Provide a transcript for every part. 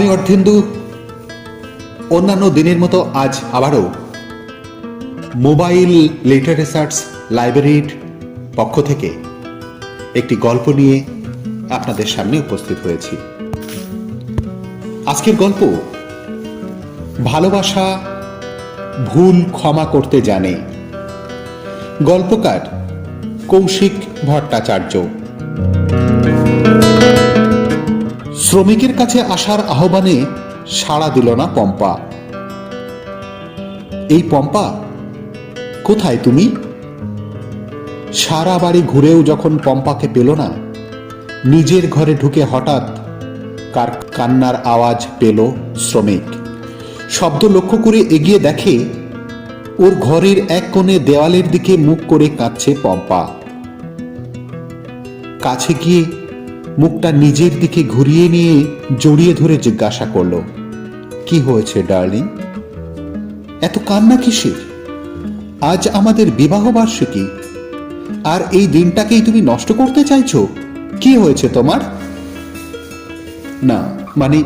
শরদিন্দু অন্যান্য দিনের মতো আজ আবারও মোবাইল লিটারেচার্স লাইব্রেরির পক্ষ থেকে একটি গল্প নিয়ে আপনাদের সামনে উপস্থিত হয়েছি। আজকের গল্প, ভালোবাসা ভুল ক্ষমা করতে জানে। গল্পকার কৌশিক ভট্টাচার্য। শ্রমিকের কাছে আসার আহ্বানে সাড়া দিল না পম্পা। এই পম্পা, কোথায় তুমি? সারা বাড়ি ঘুরেও যখন পম্পাকে পেল না, নিজের ঘরে ঢুকে হঠাৎ কার কান্নার আওয়াজ পেল শ্রমিক। শব্দ লক্ষ্য করে এগিয়ে দেখে ওর ঘরের এক কোণে দেওয়ালের দিকে মুখ করে কাঁদছে পম্পা। কাছে গিয়ে মুখটা নিজের দিকে ঘুরিয়ে নিয়ে জড়িয়ে ধরে জিজ্ঞাসা করল, কি হয়েছে, ডার্লিং? এত কান্না কিসের? আজ আমাদের বিবাহ বার্ষিকী। আর এই দিনটাকেই তুমি নষ্ট করতে চাইছো? কি হয়েছে তোমার? না মানে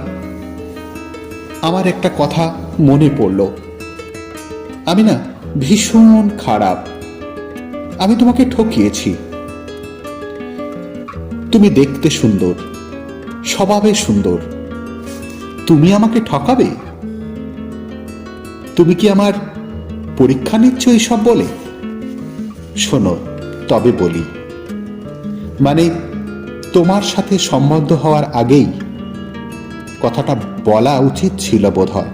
আমার একটা কথা মনে পড়ল। আমি না ভীষণ খারাপ। আমি তোমাকে ঠকিয়েছি। তুমি দেখতে সুন্দর, স্বভাবে সুন্দর। তুমি আমাকে ঠকাবে? তুমি কি আমার পরীক্ষা নিচ্ছ এইসব বলে? শোনো, তবে বলি। মানে তোমার সাথে সম্বন্ধ হওয়ার আগেই কথাটা বলা উচিত ছিল বোধহয়।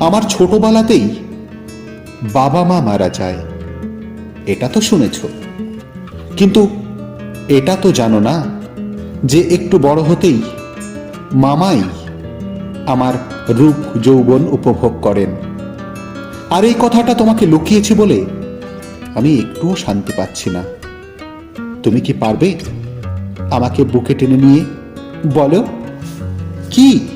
আমার ছোটবেলাতেই বাবা মা মারা যায়, এটা তো শুনেছ। কিন্তু এটা তো জানো না যে একটু বড় হতেই মামাই আমার রূপ যৌবন উপভোগ করেন। আর এই কথাটা তোমাকে লুকিয়েছি বলে আমি একটুও শান্তি পাচ্ছি না। তুমি কি পারবে আমাকে বুকে টেনে নিয়ে? বলো। কি?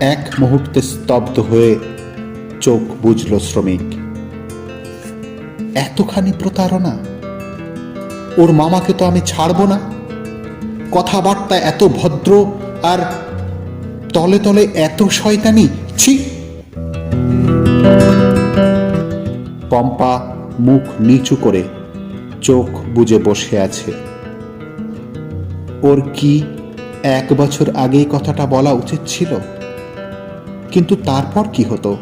এক মুহূর্তে স্তব্ধ হয়ে চোখ বুঝল শ্রমিক। এতখানি প্রতারণা ওর মামাকে তো আমি ছাড়বো না। কথাবার্তা এত ভদ্র আর তলে তলে এত শয়তানি, ছি। পম্পা মুখ নিচু করে চোখ বুজে বসে আছে। ওর কি এক বছর আগেই কথাটা বলা উচিত ছিল? কিন্তু তারপর কি হতো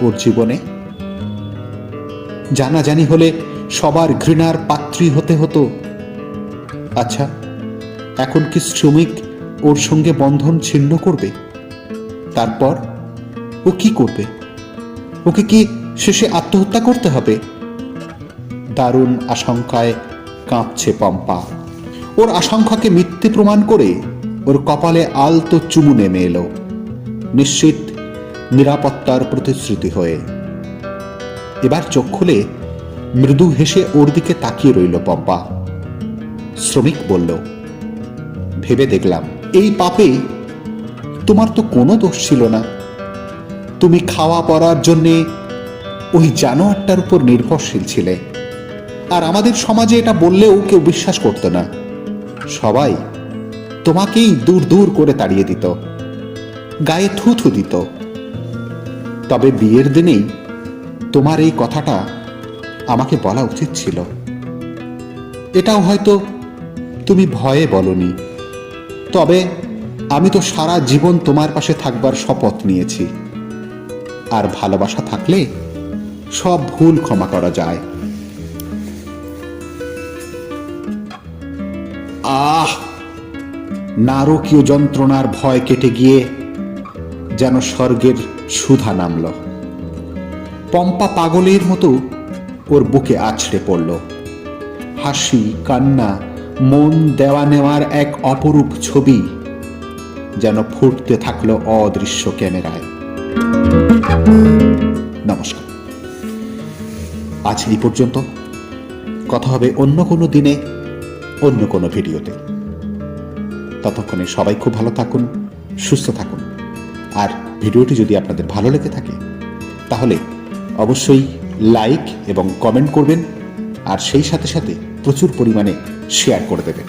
ওর জীবনে? জানাজানি হলে সবার ঘৃণার পাত্রী হতে হতো। আচ্ছা এখন কি শ্রমিক ওর সঙ্গে বন্ধন ছিন্ন করবে? তারপর ও কি করবে? ওকে কি শেষে আত্মহত্যা করতে হবে? দারুণ আশঙ্কায় কাঁপছে পম্পা। ওর আশঙ্কাকে মিথ্যে প্রমাণ করে ওর কপালে আলতো চুমু নেমে এলো। নিশ্চিত নিরাপত্তার প্রতিশ্রুতি হয়ে। এবার চোখ খুলে মৃদু হেসে ওর দিকে তাকিয়ে রইল পম্পা। শ্রমিক বলল, ভেবে দেখলাম, এই পাপে তোমার তো কোনো দোষ ছিল না। তুমি খাওয়া পড়ার জন্যে ওই জানোয়ারটার উপর নির্ভরশীল ছিলে। আর আমাদের সমাজে এটা বললেও কেউ বিশ্বাস করতো না। সবাই তোমাকেই দূর দূর করে তাড়িয়ে দিত, গায়ে থু থু দিত। তবে বিয়ের দিনেই তোমার এই কথাটা আমাকে বলা উচিত ছিল। এটাও হয়তো তুমি ভয়ে বলনি। তবে আমি তো সারা জীবন তোমার পাশে থাকবার শপথ নিয়েছি। আর ভালোবাসা থাকলে সব ভুল ক্ষমা করা যায়। আহ! নারকীয় যন্ত্রণার ভয় কেটে গিয়ে যেন স্বর্গের সুধা নামল। পম্পা পাগলের মতো ওর বুকে আছড়ে পড়ল। হাসি, কান্না, মন দেওয়া নেওয়ার এক অপরূপ ছবি যেন ফুটতে থাকল অদৃশ্য ক্যামেরায়। নমস্কার। আজ এই পর্যন্ত। কথা হবে অন্য কোনো দিনে, অন্য কোনো ভিডিওতে। ততক্ষণে সবাই খুব ভালো থাকুন, সুস্থ থাকুন। আর ভিডিওটি যদি আপনাদের ভালো লেগে থাকে, তাহলে অবশ্যই লাইক এবং কমেন্ট করবেন আর সেই সাথে সাথে প্রচুর পরিমাণে শেয়ার করে দেবেন।